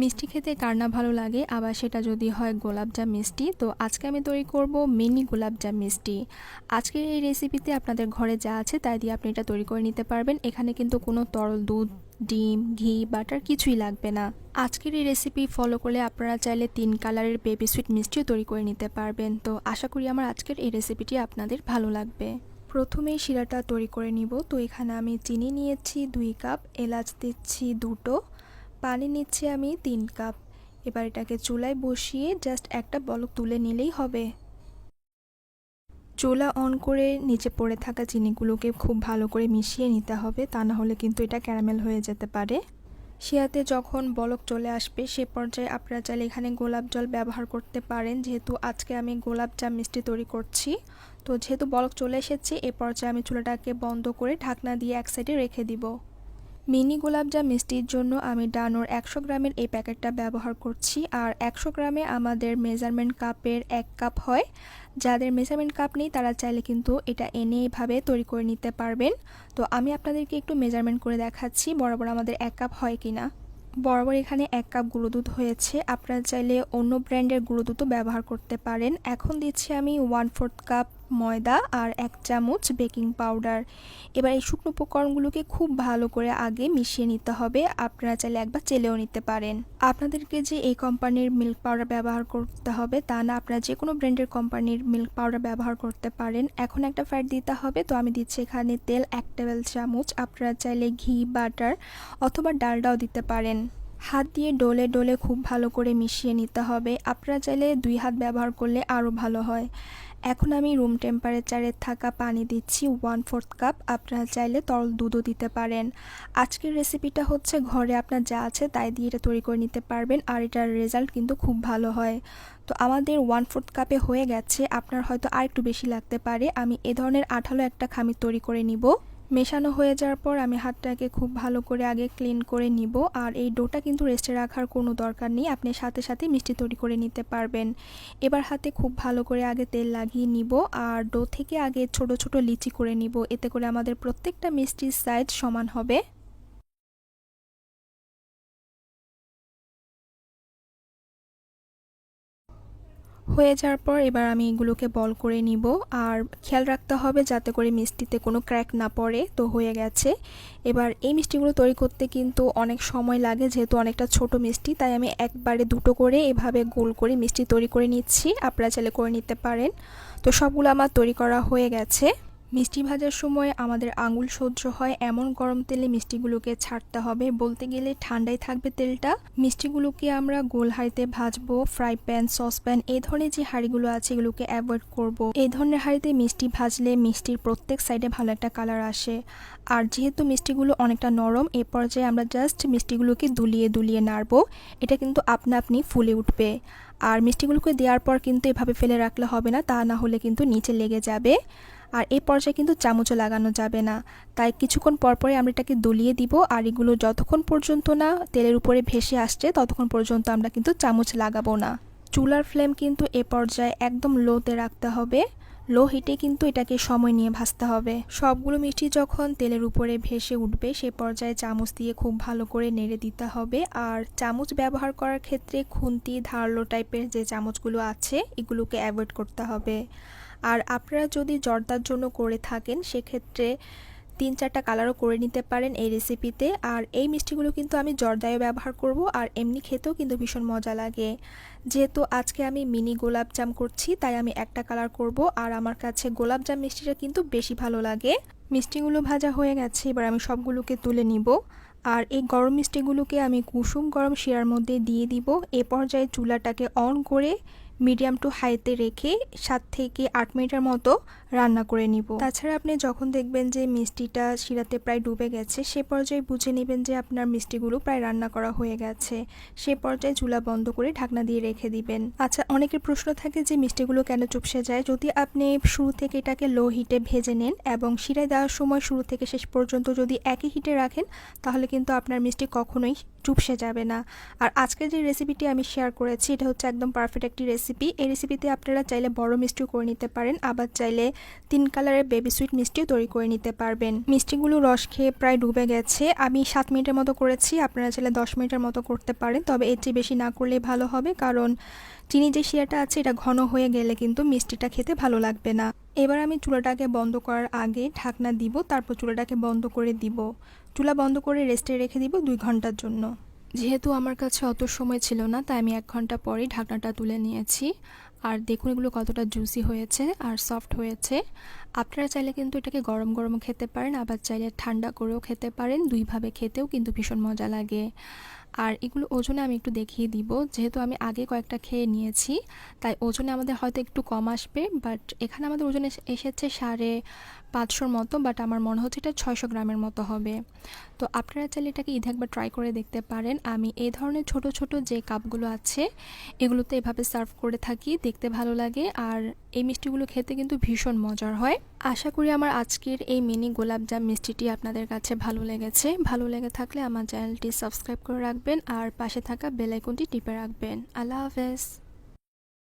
মিষ্টি খেতে কার না ভালো লাগে? আবার সেটা যদি হয় গোলাপজাম মিষ্টি। তো আজকে আমি তৈরি করব মিনি গোলাপজাম মিষ্টি। আজকের এই রেসিপিতে আপনাদের ঘরে যা আছে তাই দিয়ে আপনি এটা তৈরি করে নিতে পারবেন। এখানে কিন্তু কোনো তরল দুধ, ডিম, ঘি, বাটার কিছুই লাগবে না। আজকের এই রেসিপি ফলো করলে আপনারা চাইলে তিন কালারের বেবি সুইট মিষ্টিও তৈরি করে নিতে পারবেন। তো আশা করি আমার আজকের এই রেসিপিটি আপনাদের ভালো লাগবে। প্রথমেই শিরাটা তৈরি করে নিব। তো এখানে আমি চিনি নিয়েছি দুই কাপ, এলাচ দিচ্ছি দুটো পানি নিচ্ছি আমি তিন কাপ। এবার এটাকে চুলায় বসিয়ে জাস্ট একটা বলক তুলে নিলেই হবে। চুলা অন করে নিচে পড়ে থাকা চিনিগুলোকে খুব ভালো করে মিশিয়ে নিতে হবে, তা না হলে কিন্তু এটা ক্যারামেল হয়ে যেতে পারে। শিয়াতে যখন বলক চলে আসবে, সে পর্যায়ে আপনারা চাইলে এখানে গোলাপ জল ব্যবহার করতে পারেন, যেহেতু আজকে আমি গোলাপ জাম মিষ্টি তৈরি করছি। তো যেহেতু বলক চলে এসেছে, এ পর্যায়ে আমি চুলাটাকে বন্ধ করে ঢাকনা দিয়ে এক সাইডে রেখে দিব। মিনি গোলাপজাম মিষ্টির জন্য আমি ডানোর একশো গ্রামের এই প্যাকেটটা ব্যবহার করছি। আর একশো গ্রামে আমাদের মেজারমেন্ট কাপের এক কাপ হয়। যাদের মেজারমেন্ট কাপ নেই, তারা চাইলে কিন্তু এটা এনে এইভাবে তৈরি করে নিতে পারবেন। তো আমি আপনাদেরকে একটু মেজারমেন্ট করে দেখাচ্ছি, বরাবর আমাদের এক কাপ হয় কি না বরাবর এখানে এক কাপ গুঁড়ো দুধ হয়েছে। আপনারা চাইলে অন্য ব্র্যান্ডের গুঁড়ো দুধও ব্যবহার করতে পারেন। এখন দিচ্ছি আমি ওয়ান ফোর্থ কাপ ময়দা আর এক চামচ বেকিং পাউডার। এবার এই শুকনো উপকরণগুলোকে খুব ভালো করে আগে মিশিয়ে নিতে হবে। আপনারা চাইলে একবার চেলেও নিতে পারেন। আপনাদেরকে যে এই কোম্পানির মিল্ক পাউডার ব্যবহার করতে হবে তা না, আপনারা যে কোনো ব্র্যান্ডের কোম্পানির মিল্ক পাউডার ব্যবহার করতে পারেন। এখন একটা ফ্যাট দিতে হবে, তো আমি দিচ্ছি এখানে তেল এক টেবিল চামচ। আপনারা চাইলে ঘি, বাটার অথবা ডালডাও দিতে পারেন। হাত দিয়ে ডলে ডলে খুব ভালো করে মিশিয়ে নিতে হবে। আপনারা চাইলে দুই হাত ব্যবহার করলে আরও ভালো হয়। এখন আমি রুম টেম্পারেচারে থাকা পানি দিচ্ছি ওয়ান ফোর্থ কাপ আপনারা চাইলে তরল দুধও দিতে পারেন। আজকের রেসিপিটা হচ্ছে ঘরে আপনার যা আছে তাই দিয়ে এটা তৈরি করে নিতে পারবেন, আর এটার রেজাল্ট কিন্তু খুব ভালো হয়। তো আমাদের ওয়ান ফোর্থ কাপে হয়ে গেছে, আপনার হয়তো আর একটু বেশি লাগতে পারে। আমি এ ধরনের আঠালো একটা খামির তৈরি করে নিব। মেশানো হয়ে যাওয়ার পর আমি হাতটাকে খুব ভালো করে আগে ক্লিন করে নিব। আর এই ডোটা কিন্তু রেস্টে রাখার কোনো দরকার নেই। আপনি সাথে সাথে মিষ্টি তৈরি করে নিতে পারবেন। এবার হাতে খুব ভালো করে আগে তেল লাগিয়ে নিব। আর ডো থেকে আগে ছোট ছোট লিচি করে নিব। এতে করে আমাদের প্রত্যেকটা মিষ্টির সাইজ সমান হবে। হয়ে যাওয়ার পর এবার আমি এগুলোকে বল করে নিব। আর খেয়াল রাখতে হবে যাতে করে মিষ্টিতে কোনো ক্র্যাক না পড়ে, তো হয়ে গেছে। এবার এই মিষ্টিগুলো তৈরি করতে কিন্তু অনেক সময় লাগে, যেহেতু অনেকটা ছোট মিষ্টি, তাই আমি একবারে দুটো করে এভাবে গোল করে মিষ্টি তৈরি করে নিচ্ছি। আপনারা চাইলে করে নিতে পারেন। তো সবগুলো আমার তৈরি করা হয়ে গেছে। মিষ্টি ভাজার সময় আমাদের আঙুল সহ্য হয় এমন গরম তেলে মিষ্টিগুলোকে ছাড়তে হবে। বলতে গেলে ঠান্ডাই থাকবে তেলটা। মিষ্টিগুলোকে আমরা গোল হাঁড়িতে ভাজবো, ফ্রাই প্যান, সসপ্যান এই ধরনের যে হাঁড়িগুলো আছে এগুলোকে অ্যাভয়েড করব। এই ধরনের হাঁড়িতে মিষ্টি ভাজলে মিষ্টির প্রত্যেক সাইডে ভালো একটা কালার আসে। আর যেহেতু মিষ্টিগুলো অনেকটা নরম, এ পর্যায়ে আমরা জাস্ট মিষ্টিগুলোকে দুলিয়ে দুলিয়ে নাড়বো। এটা কিন্তু আপনা আপনি ফুলে উঠবে। আর মিষ্টিগুলোকে দেওয়ার পর কিন্তু এভাবে ফেলে রাখলে হবে না, তা না হলে কিন্তু নিচে লেগে যাবে। আর এই পর্যায়ে কিন্তু চামচও লাগানো যাবে না। তাই কিছুক্ষণ পরপরে আমরা এটাকে দলিয়ে দিব আর এগুলো যতক্ষণ পর্যন্ত না তেলের উপরে ভেসে আসছে ততক্ষণ পর্যন্ত আমরা কিন্তু চামচ লাগাবো না। চুলার ফ্লেম কিন্তু এ পর্যায়ে একদম লোতে রাখতে হবে। লো হিটে কিন্তু এটাকে সময় নিয়ে ভাজতে হবে। সবগুলো মিষ্টি যখন তেলের উপরে ভেসে উঠবে, সে পর্যায়ে চামচ দিয়ে খুব ভালো করে নেড়ে দিতে হবে। আর চামচ ব্যবহার করার ক্ষেত্রে খুন্তি, ধারালো টাইপের যে চামচগুলো আছে, এগুলোকে অ্যাভয়েড করতে হবে। আর আপনারা যদি জর্দার জন্য করে থাকেন, সেক্ষেত্রে তিন চারটা কালারও করে নিতে পারেন এই রেসিপিতে আর এই মিষ্টিগুলো কিন্তু আমি জর্দায়ও ব্যবহার করব আর এমনি খেতেও কিন্তু ভীষণ মজা লাগে। যেহেতু আজকে আমি মিনি গোলাপজাম করছি, তাই আমি একটা কালার করব আর আমার কাছে গোলাপজাম মিষ্টিটা কিন্তু বেশি ভালো লাগে। মিষ্টিগুলো ভাজা হয়ে গেছে, এবার আমি সবগুলোকে তুলে নিব। আর এই গরম মিষ্টিগুলোকে আমি কুসুম গরম শিরার মধ্যে দিয়ে দিব। এ পর্যায়ে চুলাটাকে অন করে মিডিয়াম টু হাইতে রেখে সাত থেকে আট মিনিটের মতো রান্না করে নিব। তাছাড়া আপনি যখন দেখবেন যে মিষ্টিটা শিরাতে প্রায় ডুবে গেছে, সে পর্যায়ে বুঝে নেবেন যে আপনার মিষ্টিগুলো প্রায় রান্না করা হয়ে গেছে। সে পর্যায়ে চুলা বন্ধ করে ঢাকনা দিয়ে রেখে দিবেন। আচ্ছা অনেকের প্রশ্ন থাকে যে মিষ্টিগুলো কেন চুপসে যায়? যদি আপনি শুরু থেকে এটাকে লো হিটে ভেজে নেন এবং শিরায় দেওয়ার সময় শুরু থেকে শেষ পর্যন্ত যদি একই হিটে রাখেন, তাহলে কিন্তু আপনার মিষ্টি কখনোই চুপসে যাবে না। আর আজকের যে রেসিপিটি আমি শেয়ার করেছি, এটা হচ্ছে একদম পারফেক্ট একটি রেসিপি এই রেসিপিতে আপনারা চাইলে বড় মিষ্টিও করে নিতে পারেন, আবার চাইলে তিন কালারের বেবি সুইট মিষ্টিও তৈরি করে নিতে পারবেন। মিষ্টিগুলো রস খেয়ে প্রায় ডুবে গেছে। আমি সাত মিনিটের মতো করেছি, আপনারা চাইলে দশ মিনিটের মতো করতে পারেন, তবে এর চেয়ে বেশি না করলেই ভালো হবে, কারণ চিনি যে শিরাটা আছে, এটা ঘন হয়ে গেলে কিন্তু মিষ্টিটা খেতে ভালো লাগবে না। এবার আমি চুলাটাকে বন্ধ করার আগে ঢাকনা দিব, তারপর চুলাটাকে বন্ধ করে দিব। চুলা বন্ধ করে রেস্টে রেখে দিব দুই ঘণ্টার জন্য। যেহেতু আমার কাছে অত সময় ছিল না, তাই আমি এক ঘণ্টা পরেই ঢাকনাটা তুলে নিয়েছি। আর দেখুন এগুলো কতটা জুসি হয়েছে আর সফট হয়েছে। আপনারা চাইলে কিন্তু এটাকে গরম গরম খেতে পারেন, আবার চাইলে ঠান্ডা করেও খেতে পারেন। দুইভাবে খেতেও কিন্তু ভীষণ মজা লাগে। আর এগুলো ওজনে আমি একটু দেখিয়ে দিব। যেহেতু আমি আগে কয়েকটা খেয়ে নিয়েছি, তাই ওজনে আমাদের হয়তো একটু কম আসবে বাট এখানে আমাদের ওজনে এসেছে সাড়ে পাঁচশোর মতো বাট আমার মনে হচ্ছে এটা ছয়শো গ্রামের মতো হবে। তো আপনারা চাইলে এটাকে ঈদে একবার ট্রাই করে দেখতে পারেন। আমি এই ধরনের ছোট ছোট যে কাপগুলো আছে, এগুলোতে এভাবে সার্ভ করে থাকি, দেখতে ভালো লাগে। আর এই মিষ্টিগুলো খেতে কিন্তু ভীষণ মজার হয়। আশা করি আমার আজকের এই মিনি গোলাপজাম মিষ্টিটি আপনাদের কাছে ভালো লেগেছে। ভালো লেগে থাকলে আমার চ্যানেলটি সাবস্ক্রাইব করে রাখবেন আর পাশে থাকা বেল আইকনটি টিপে রাখবেন। আল্লাহ হাফেজ।